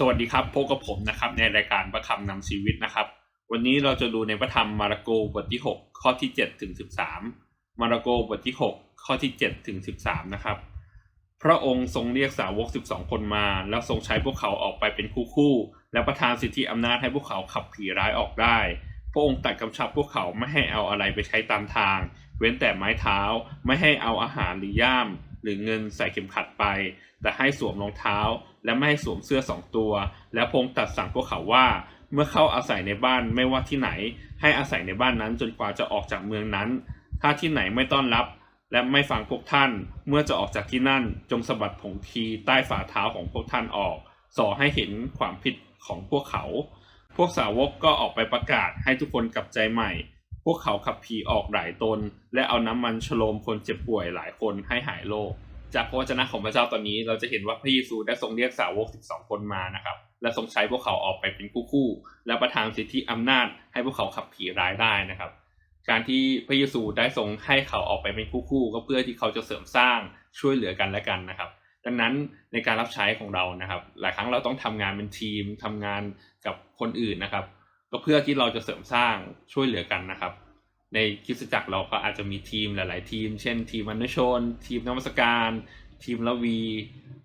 สวัสดีครับพบกับผมนะครับในรายการประคำนำชีวิตนะครับ วันนี้เราจะดูในพระธรรมมาระโกบทที่ 6 ข้อที่7ถึง13 มาระโกบทที่ 6 ข้อที่7ถึง13นะครับ พระองค์ทรงเรียกสาวก 12 คนมา แล้วทรงใช้พวกเขาออกไปเป็นคู่ๆและประทานสิทธิอำนาจให้พวกเขาขับผีร้ายออกได้ พระองค์ตัดกำชับพวกเขาไม่ให้เอาอะไรไปใช้ตามทาง เว้นแต่ไม้เท้าไม่ให้เอาอาหารหรือย่าม หรือเงินใส่เข็มขัดไป แต่ให้สวมรองเท้า และไม่ให้สวมเสื้อสองตัว และพงตัดสั่งพวกเขาว่า เมื่อเข้าอาศัยในบ้านไม่ว่าที่ไหน ให้อาศัยในบ้านนั้นจนกว่าจะออกจากเมืองนั้น ถ้าที่ไหนไม่ต้อนรับ และไม่ฟังพวกท่าน เมื่อจะออกจากที่นั่น จงสะบัดผงทีใต้ฝ่าเท้าของพวกท่านออกส่อให้เห็นความผิดของพวกเขา พวกสาวกก็ออกไปประกาศให้ทุกคนกลับใจใหม่ พวกเขาขับผีออกหลายตน และเอาน้ำมันฉโลมคนเจ็บป่วยหลายคนให้หายโรค จากพระวจนะของพระเจ้าตอนนี้ เราจะเห็นว่าพระเยซูได้ทรงเรียกสาวก 12 คนมานะครับ และทรงใช้พวกเขาออกไปเป็นคู่ ๆ และประทานสิทธิอำนาจให้พวกเขาขับผีร้ายได้นะครับ การที่พระเยซูได้ทรงให้เขาออกไปเป็นคู่ๆก็เพื่อที่เขาจะเสริมสร้างช่วยเหลือกันและกันนะครับ ดังนั้นในการรับใช้ของเรานะครับ หลายครั้งเราต้องทำงานเป็นทีมทำงานกับคนอื่นนะครับ ก็เพื่อที่เราจะเสริมสร้างช่วยเหลือกันนะครับ ในคริสตจักรเราก็อาจจะมีทีมหลาย ๆ ทีม เช่น ทีมมนุชน ทีมนมัสการ ทีมละวี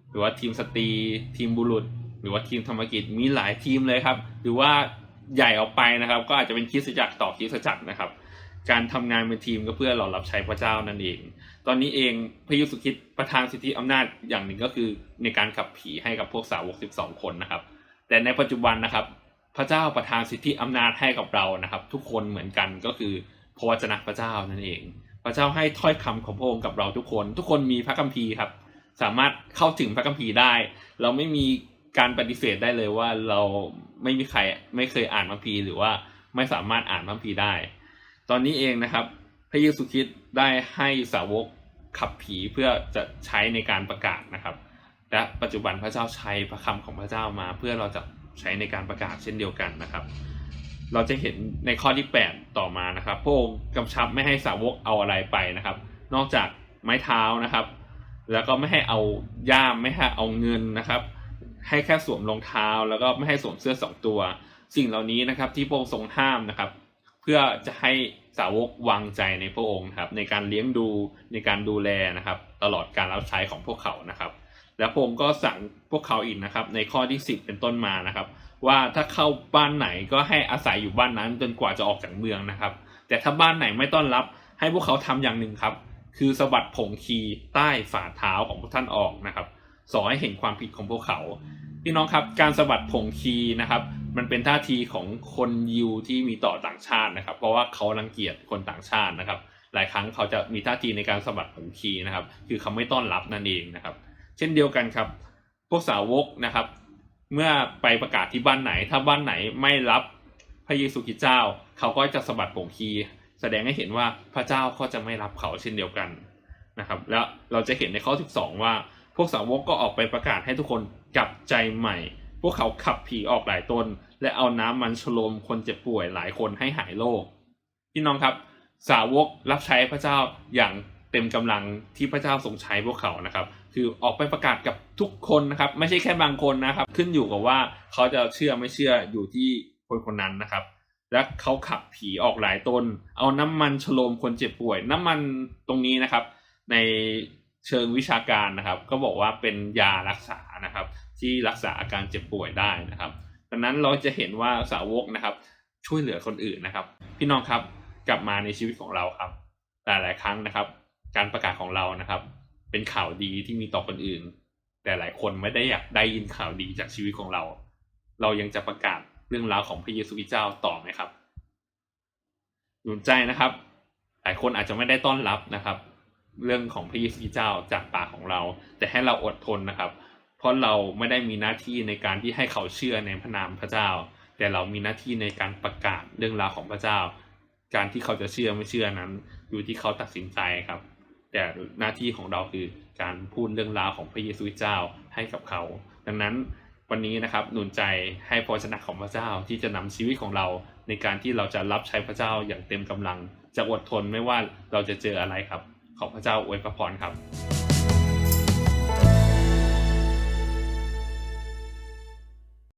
หรือว่าทีมสตรี ทีมบุรุษ หรือว่าทีมธรรมกิจมีหลายทีมเลยครับ หรือว่าใหญ่ออกไปนะครับ ก็อาจจะเป็นคริสตจักรต่อคริสตจักรนะครับ การทำงานเป็นทีมก็เพื่อเรารับใช้พระเจ้านั่นเอง ตอนนี้เองพระเยซูคริสต์ประทานสิทธิอำนาจอย่างหนึ่งก็คือในการขับผีให้กับพวกสาวก 12 คนนะครับ แต่ในปัจจุบันนะครับ พระเจ้าประทานสิทธิอำนาจให้กับเรานะครับ ทุกคนเหมือนกันก็คือ พระวจนะพระเจ้านั่นเอง พระเจ้าให้ถ้อยคำของพระองค์กับเราทุกคน ทุกคนมีพระคัมภีร์ครับ สามารถเข้าถึงพระคัมภีร์ได้ เราไม่มีการปฏิเสธได้เลยว่าเราไม่มีใครไม่เคยอ่านพระคัมภีร์หรือว่าไม่สามารถอ่านพระคัมภีร์ได้ ตอนนี้เองนะครับ พระเยซูคริสต์ได้ให้สาวกขับผีเพื่อจะใช้ในการประกาศนะครับ และปัจจุบันพระเจ้าใช้พระคำของพระเจ้ามา เพื่อเราจะใช้ในการประกาศเช่นเดียวกันนะครับ เราจะเห็นในข้อที่ 8 ต่อมานะครับพระองค์กำชับไม่ให้สาวกเอาอะไรไปนะครับ นอกจากไม้เท้านะครับ แล้วก็ไม่ให้เอาย่ามไม่ให้เอาเงินนะครับ ให้แค่สวมรองเท้า แล้วก็ไม่ให้สวมเสื้อสองตัว สิ่งเหล่านี้นะครับที่พระองค์ทรงห้ามนะครับ เพื่อจะให้สาวกวางใจในพระองค์ครับ ในการเลี้ยงดูในการดูแลนะครับ ตลอดการรับใช้ของพวกเขานะครับ แล้วพระองค์ก็สั่งพวกเขาอีกนะครับ ในข้อที่ 10 เป็นต้นมานะครับ ว่าถ้าเข้าบ้านไหนก็ให้อาศัยอยู่บ้านนั้นจนกว่าจะออกจากเมืองนะครับ แต่ถ้าบ้านไหนไม่ต้อนรับ ให้พวกเขาทำอย่างหนึ่งครับ คือสะบัดผงคีใต้ฝ่าเท้าของพวกท่านออกนะครับสอนให้เห็นความผิดของพวกเขาพี่น้องครับการสะบัดผงคีนะครับ มันเป็นท่าทีของคนยิวที่มีต่อต่างชาตินะครับ เพราะว่าเขารังเกียจคนต่างชาตินะครับ หลายครั้งเขาจะมีท่าทีในการสะบัดผงคีนะครับ คือเขาไม่ต้อนรับนั่นเองนะครับ เช่นเดียวกันครับ พวกสาวกนะครับ เมื่อไปประกาศที่บ้านไหน ถ้าบ้านไหนไม่รับพระเยซูคริสต์เจ้า เขาก็จะสะบัดผงคีแสดงให้เห็นว่าพระเจ้าก็จะไม่รับเขาเช่นเดียวกันนะครับ แล้วเราจะเห็นในข้อ 12 ว่าพวกสาวกก็ออกไปประกาศให้ทุกคนกลับใจใหม่ พวกเขาขับผีออกหลายตน และเอาน้ำมันฉโลมคนเจ็บป่วยหลายคนให้หายโรคพี่น้องครับสาวกรับใช้พระเจ้าอย่างเต็มกำลังที่พระเจ้าทรงใช้พวกเขานะครับ คือออกไปประกาศกับทุกคนนะครับ ไม่ใช่แค่บางคนนะครับ ขึ้นอยู่กับว่าเขาจะเชื่อไม่เชื่ออยู่ที่คนคนนั้นนะครับ และเขาขับผีออกหลายตน เอาน้ำมันฉโลมคนเจ็บป่วย น้ำมันตรงนี้นะครับ ในเชิงวิชาการนะครับ ก็บอกว่าเป็นยารักษานะครับ ที่รักษาอาการเจ็บป่วยได้นะครับดังนั้นเราจะเห็นว่าสาวกนะครับ ช่วยเหลือคนอื่นนะครับ พี่น้องครับกลับมาในชีวิตของเราครับหลายครั้งนะครับ การประกาศของเรานะครับ เป็นข่าวดีที่มีต่อคนอื่น แต่หลายคนไม่ได้อยากได้ยินข่าวดีจากชีวิตของเรา เรายังจะประกาศเรื่องราวของพระเยซูคริสต์เจ้าต่อไหมครับหนุนใจนะครับ หลายคนอาจจะไม่ได้ต้อนรับนะครับ เรื่องของพระเยซูคริสต์เจ้าจากปากของเรา แต่ให้เราอดทนนะครับ เพราะเราไม่ได้มีหน้าที่ในการที่ให้เขาเชื่อในพระนามพระเจ้า แต่เรามีหน้าที่ในการประกาศเรื่องราวของพระเจ้า การที่เขาจะเชื่อไม่เชื่อนั้น อยู่ที่เขาตัดสินใจครับ แต่หน้าที่ของเราคือการพูดเรื่องราวของพระเยซูเจ้าให้กับเขา ดังนั้นวันนี้นะครับหนุนใจให้พระชนะของพระเจ้าที่จะนำชีวิตของเราในการที่เราจะรับใช้พระเจ้าอย่างเต็มกำลัง จะอดทนไม่ว่าเราจะเจออะไรครับ ขอพระเจ้าอวยพระพรครับ